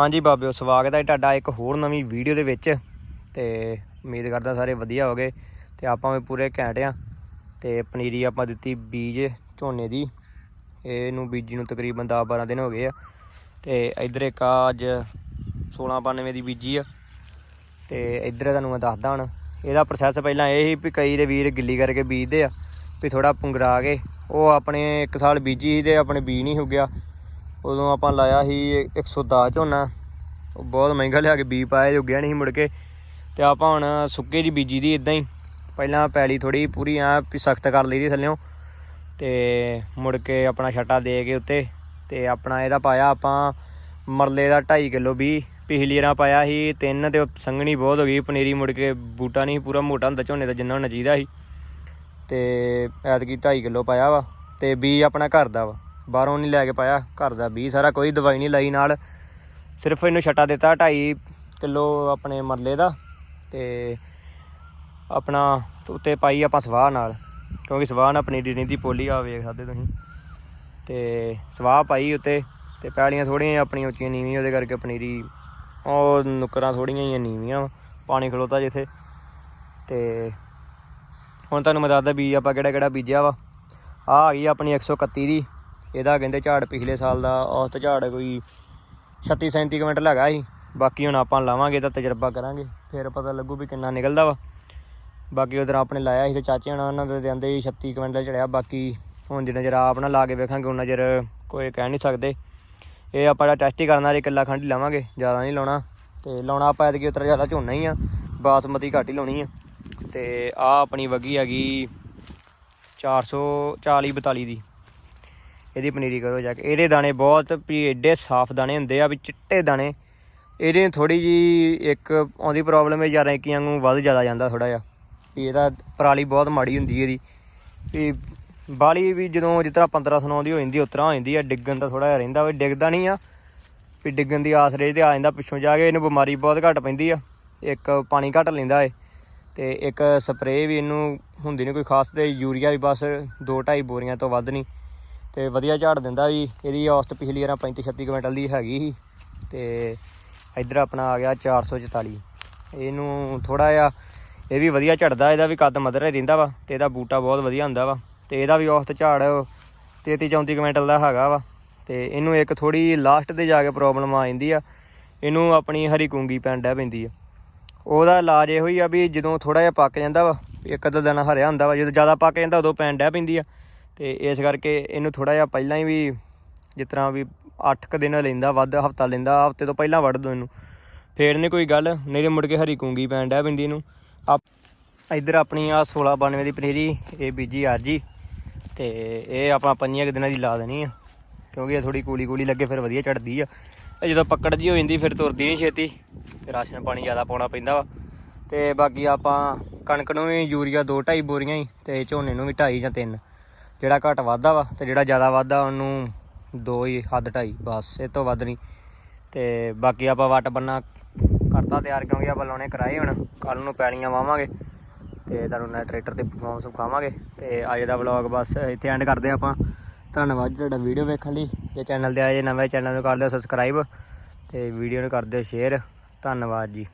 ਹਾਂਜੀ ਬਾਬਿਓ ਸਵਾਗਤ ਹੈ ਤੁਹਾਡਾ ਇੱਕ ਹੋਰ ਨਵੀਂ ਵੀਡੀਓ ਦੇ ਵਿੱਚ। ਤੇ ਉਮੀਦ ਕਰਦਾ ਸਾਰੇ ਵਧੀਆ ਹੋਗੇ ਤੇ ਆਪਾਂ ਵੀ ਪੂਰੇ ਘੈਂਟ ਆ। ਤੇ ਪਨੀਰੀ ਆਪਾਂ ਦਿੱਤੀ ਬੀਜ ਝੋਨੇ ਦੀ। ਇਹਨੂੰ ਬੀਜੀ ਨੂੰ ਤਕਰੀਬਨ 10 12 ਦਿਨ ਹੋ ਗਏ ਆ। ਤੇ ਇਧਰ ਇੱਕ ਆ ਅੱਜ 1692 ਦੀ ਬੀਜੀ ਆ। ਤੇ ਇਧਰ ਤੁਹਾਨੂੰ ਮੈਂ ਦੱਸਦਾ ਹੁਣ, ਇਹਦਾ ਪ੍ਰੋਸੈਸ ਪਹਿਲਾਂ ਇਹ ਸੀ ਵੀ ਕਈ ਦੇ ਵੀਰ ਗਿੱਲੀ ਕਰਕੇ ਬੀਜਦੇ ਆ, ਵੀ ਥੋੜਾ ਪੁੰਗਰਾ ਕੇ, ਉਹ ਆਪਣੇ ਇੱਕ ਸਾਲ ਬੀਜੀ ਸੀ ਤੇ ਆਪਣੇ ਬੀਜ ਨਹੀਂ ਹੋ ਗਿਆ ਉਦੋਂ ਆਪਾਂ ਲਾਇਆ ਸੀ 110 ਝੋਨਾ। ਉਹ ਬਹੁਤ ਮਹਿੰਗਾ ਲਿਆ ਕੇ ਬੀ ਪਾਇਆ ਜੋ ਗਿਆ ਨਹੀਂ ਸੀ ਮੁੜ ਕੇ। ਤੇ ਆਪਾਂ ਹੁਣ ਸੁੱਕੇ ਦੀ ਬੀਜੀ ਦੀ ਇਦਾਂ ਹੀ। ਪਹਿਲਾਂ ਪੈਲੀ ਥੋੜੀ ਪੂਰੀ ਆ ਵੀ ਸਖਤ ਕਰ ਲਈ ਦੀ ਥੱਲਿਓਂ ਤੇ ਮੁੜ ਕੇ ਆਪਣਾ ਛੱਟਾ ਦੇ ਕੇ ਉੱਤੇ ਤੇ ਆਪਣਾ ਇਹਦਾ ਪਾਇਆ ਆਪਾਂ ਮਰਲੇ ਦਾ 2.5 ਕਿਲੋ ਵੀ। ਪਿਛਲੀ ਰਾਂ ਪਾਇਆ ਸੀ ਤਿੰਨ ਤੇ ਉਹ ਸੰਘਣੀ ਬਹੁਤ ਹੋ ਗਈ। ਪਨੀਰੀ ਮੁੜ ਕੇ ਬੂਟਾ ਨਹੀਂ ਪੂਰਾ ਮੋਟਾ ਹੁੰਦਾ ਝੋਨੇ ਦਾ ਜਿੰਨਾ ਹੋਣਾ ਚਾਹੀਦਾ ਸੀ। ਤੇ ਐਤਕੀ 2.5 ਕਿਲੋ ਪਾਇਆ ਵਾ ਤੇ ਬੀ ਆਪਣਾ ਘਰ ਦਾ ਵਾ। ਬਾਹਰੋਂ ਨਹੀਂ ਲੈ ਕੇ ਪਾਇਆ ਘਰ ਦਾ ਬੀ ਸਾਰਾ ਕੋਈ ਦਵਾਈ ਨਹੀਂ ਲਾਈ ਨਾਲ। ਸਿਰਫ ਇਹਨੂੰ ਛੱਟਾ ਦਿੱਤਾ 2.5 ਕਿਲੋ ਆਪਣੇ ਮਰਲੇ ਦਾ ਤੇ ਆਪਣਾ ਉੱਤੇ ਪਾਈ ਆਪਾਂ ਸਵਾਹ ਨਾਲ ਕਿਉਂਕਿ ਸਵਾਹ ਨਾਲ ਪਨੀਰੀ ਨਹੀਂ ਦੀ ਪੋਲੀ ਆ ਵੇਖ ਸਕਦੇ ਤੁਸੀਂ। ਤੇ ਸਵਾਹ ਪਾਈ ਉੱਤੇ ਤੇ ਪੈਲੀਆਂ ਥੋੜੀਆਂ ਆਪਣੀਆਂ ਉੱਚੀਆਂ ਨੀਵੀਆਂ ਉਹਦੇ ਕਰਕੇ ਪਨੀਰੀ ਉਹ ਨੁਕਰਾਂ ਥੋੜੀਆਂ ਹੀ ਨੀਵੀਆਂ ਵਾਂ, ਪਾਣੀ ਖਲੋਤਾ ਜਿੱਥੇ। ਤੇ ਹੁਣ ਤੁਹਾਨੂੰ ਮੈਂ ਦੱਸਦਾ ਬੀਜ ਆਪਾਂ ਕਿਹੜਾ ਕਿਹੜਾ ਬੀਜਿਆ ਵਾ। ਆ ਆ ਗਈ ਆਪਣੀ 131 ਦੀ। ਇਹਦਾ ਕਹਿੰਦੇ ਝਾੜ ਪਿਛਲੇ ਸਾਲ ਦਾ ਔਸਤ ਝਾੜ ਕੋਈ 36 37 ਕੁਇੰਟਲ ਹੈਗਾ ਸੀ। ਬਾਕੀ ਹੁਣ ਆਪਾਂ ਲਾਵਾਂਗੇ ਤਾਂ ਤਜਰਬਾ ਕਰਾਂਗੇ, ਫਿਰ ਪਤਾ ਲੱਗੂ ਵੀ ਕਿੰਨਾ ਨਿਕਲਦਾ ਵਾ। ਬਾਕੀ ਉਧਰ ਆਪਣੇ ਲਾਇਆ ਸੀ ਤੇ ਚਾਚੇ ਹਣਾ, ਉਹਨਾਂ ਦੇ ਜਾਂਦੇ 36 ਕੁਇੰਟਲ ਚੜਿਆ। ਬਾਕੀ ਹੁਣ ਜਿੰਨਾ ਚਿਰ ਆਪਣਾ ਲਾ ਕੇ ਵੇਖਾਂਗੇ ਉਹਨਾਂ ਚਿਰ ਕੋਈ ਕਹਿ ਨਹੀਂ ਸਕਦੇ। ਇਹ ਆਪਾਂ ਜਿਹੜਾ ਟੈਸਟ ਹੀ ਕਰਨਾ ਰੇ ਕਿੱਲਾ ਖੰਡ ਲਾਵਾਂਗੇ, ਜ਼ਿਆਦਾ ਨਹੀਂ ਲਾਉਣਾ। ਤੇ ਲਾਉਣਾ ਆਪਾਂ ਐਤਕੀ ਉਤਰ ਜ਼ਿਆਦਾ ਝੋਨਾ ਹੀ ਆ, ਬਾਸਮਤੀ ਘੱਟ ਹੀ ਲਾਉਣੀ ਆ। ਤੇ ਆ ਆਪਣੀ ਵਗੀ ਹੈਗੀ 440 42 ਦੀ। ਇਹਦੀ ਪਨੀਰੀ ਕਰੋ ਜਾ ਕੇ। ਇਹਦੇ ਦਾਣੇ ਬਹੁਤ ਵੀ ਐਡੇ ਸਾਫ਼ ਦਾਣੇ ਹੁੰਦੇ ਆ, ਵੀ ਚਿੱਟੇ ਦਾਣੇ। ਇਹਦੇ ਥੋੜੀ ਜੀ ਇੱਕ ਆਉਂਦੀ ਪ੍ਰੋਬਲਮ ਹੈ ਯਾਰਾਂ ਇੱਕੀਆਂ ਨੂੰ ਵੱਧ ਜ਼ਿਆਦਾ ਜਾਂਦਾ ਥੋੜਾ ਜਿਹਾ। ਵੀ ਇਹਦਾ ਪਰਾਲੀ ਬਹੁਤ ਮਾੜੀ ਹੁੰਦੀ ਇਹਦੀ। ਵੀ ਬਾਲੀ ਵੀ ਜਦੋਂ ਜਿਸ ਤਰ੍ਹਾਂ 1500 ਆਉਂਦੀ ਹੋ ਜਾਂਦੀ, ਉਸ ਤਰ੍ਹਾਂ ਹੋ ਜਾਂਦੀ ਆ। ਡਿੱਗਣ ਦਾ ਥੋੜਾ ਜਿਹਾ ਰਹਿੰਦਾ ਵੀ, ਡਿੱਗਦਾ ਨਹੀਂ ਆ। ਵੀ ਡਿੱਗਣ ਦੀ ਆਸ ਰੇ ਤੇ ਆ ਜਾਂਦਾ, ਪਿੱਛੋਂ ਜਾ ਕੇ ਇਹਨੂੰ ਬਿਮਾਰੀ ਬਹੁਤ ਘੱਟ ਪੈਂਦੀ ਆ। ਇੱਕ ਪਾਣੀ ਘੱਟ ਲੈਂਦਾ ਏ। ਤੇ ਇੱਕ ਸਪਰੇਅ ਵੀ ਇਹਨੂੰ ਹੁੰਦੀ ਨਹੀਂ ਕੋਈ ਖਾਸ ਤੇ ਯੂਰੀਆ ਵੀ ਬਸ 2.5 ਬੋਰੀਆਂ ਤੋਂ ਵੱਧ ਨਹੀਂ ਤੇ ਵਧੀਆ ਝਾੜ ਦਿੰਦਾ ਵੀ ਇਹਦੀ ਔਸਤ ਪਿਛਲੀ ਵਾਰਾਂ 35 36 ਕੁਇੰਟਲ ਦੀ ਹੈਗੀ ਸੀ ਤੇ ਇੱਧਰ ਆਪਣਾ ਆ ਗਿਆ 444 ਇਹਨੂੰ ਥੋੜਾ ਜਿਹਾ ਇਹ ਵੀ ਵਧੀਆ ਝੜਦਾ, ਇਹਦਾ ਵੀ ਕੱਦ ਮਦਰ ਹੀ ਰਹਿੰਦਾ ਵਾ ਤੇ ਇਹਦਾ ਬੂਟਾ ਬਹੁਤ ਵਧੀਆ ਹੁੰਦਾ ਵਾ ਤੇ ਇਹਦਾ ਵੀ ਔਸਤ ਝਾੜ 33 34 ਕੁਇੰਟਲ ਦਾ ਹੈਗਾ ਵਾ ਤੇ ਇਹਨੂੰ ਇੱਕ ਥੋੜੀ ਲਾਸਟ ਤੇ ਜਾ ਕੇ ਪ੍ਰੋਬਲਮ ਆ ਜਾਂਦੀ ਆ। ਇਹਨੂੰ ਆਪਣੀ ਹਰੀ ਕੁੰਗੀ ਪੈਣ ਡੈ ਪੈਂਦੀ ਆ। ਉਹਦਾ ਇਲਾਜ ਇਹੋ ਹੀ ਆ ਵੀ ਜਦੋਂ ਥੋੜਾ ਜਿਹਾ ਪੱਕ ਜਾਂਦਾ ਵਾ, ਇੱਕ ਅੱਧਾ ਦਿਨ ਹਰਿਆ ਹੁੰਦਾ ਵਾ, ਜਦੋਂ ਜ਼ਿਆਦਾ ਪੱਕ ਜਾਂਦਾ ਉਦੋਂ ਪੈਣ ਡੈ ਪੈਂਦੀ ਆ। ਤੇ ਇਸ ਕਰਕੇ ਇਹਨੂੰ ਥੋੜਾ ਜਿਹਾ ਪਹਿਲਾਂ ਹੀ ਵੀ ਜਿਸ ਤਰ੍ਹਾਂ ਵੀ 8 ਕ ਦਿਨ ਲੈਂਦਾ, ਵੱਧ ਹਫਤਾ ਲੈਂਦਾ, ਹਫ਼ਤੇ ਤੋਂ ਪਹਿਲਾਂ ਵੱਢ ਦੋ ਇਹਨੂੰ। ਫੇਰ ਨਹੀਂ ਕੋਈ ਗੱਲ, ਨਹੀਂ ਤੇ ਮੁੜ ਕੇ ਹਰੀ ਕੂੰਗੀ ਪੈਣ ਡੈ ਬਿੰਦੀ ਇਹਨੂੰ ਆਪ ਇੱਧਰ ਆਪਣੀ ਆ 1692 ਦੀ ਪਨੀਰੀ, ਇਹ ਬੀਜੀ ਅੱਜ ਹੀ ਤੇ ਇਹ ਆਪਾਂ ਪੰਜੀਆਂ ਕੁ ਦਿਨਾਂ ਦੀ ਲਾ ਦੇਣੀ ਆ, ਕਿਉਂਕਿ ਇਹ ਥੋੜੀ ਕੂਲੀ ਕੂਲੀ ਲੱਗੇ, ਫਿਰ ਵਧੀਆ ਚੜਦੀ ਆ। ਇਹ ਜਦੋਂ ਪੱਕੜ ਜੀ ਹੋ ਜਾਂਦੀ, ਫਿਰ ਤੁਰਦੀ ਨਹੀਂ ਛੇਤੀ। ਤੇ ਰਾਸ਼ਨ ਪਾਣੀ ਜ਼ਿਆਦਾ ਪਾਉਣਾ ਪੈਂਦਾ ਵਾ। ਤੇ ਬਾਕੀ ਆਪਾਂ ਕਣਕ ਨੂੰ ਵੀ ਯੂਰੀਆ 2 2.5 ਬੋਰੀਆਂ ਹੀ, ਤੇ ਝੋਨੇ ਨੂੰ ਵੀ 2.5 ਜਾਂ 3 ਜਿਹੜਾ ਘੱਟ ਵਾਧਾ ਵਾ ਤੇ ਜਿਹੜਾ ਜ਼ਿਆਦਾ ਵਾਧਾ ਉਹਨੂੰ ਦੋ ਹੀ ਹੱਦ ਢਾਈ, ਬਸ ਇਹ ਤੋਂ ਵੱਧ ਨਹੀਂ। ਤੇ ਬਾਕੀ ਆਪਾਂ ਵੱਟ ਬੰਨਾ ਕਰਤਾ ਤਿਆਰ ਕਿਉਂਕਿ ਆਪਾਂ ਲਾਉਣੇ ਕਰਾਏ ਹੁਣ ਕੱਲ ਨੂੰ ਪੈਲੀਆਂ ਵਾਵਾਂਗੇ ਤੇ ਤੁਹਾਨੂੰ ਨਾ ਟਰੈਕਟਰ ਤੇ ਪਰਫਾਰਮੈਂਸ ਵਿਖਾਵਾਂਗੇ। ਤੇ ਅੱਜ ਦਾ ਵਲੌਗ ਬਸ ਇੱਥੇ ਐਂਡ ਕਰਦੇ ਆਪਾਂ। ਧੰਨਵਾਦ ਤੁਹਾਡਾ ਵੀਡੀਓ ਵੇਖਣ ਲਈ। ਜੇ ਚੈਨਲ ਤੇ ਆਏ ਜੇ ਨਵੇਂ ਚੈਨਲ ਨੂੰ ਕਰ ਦਿਓ ਸਬਸਕ੍ਰਾਈਬ ਤੇ ਵੀਡੀਓ ਨੂੰ ਕਰ ਦਿਓ ਸ਼ੇਅਰ ਧੰਨਵਾਦ ਜੀ।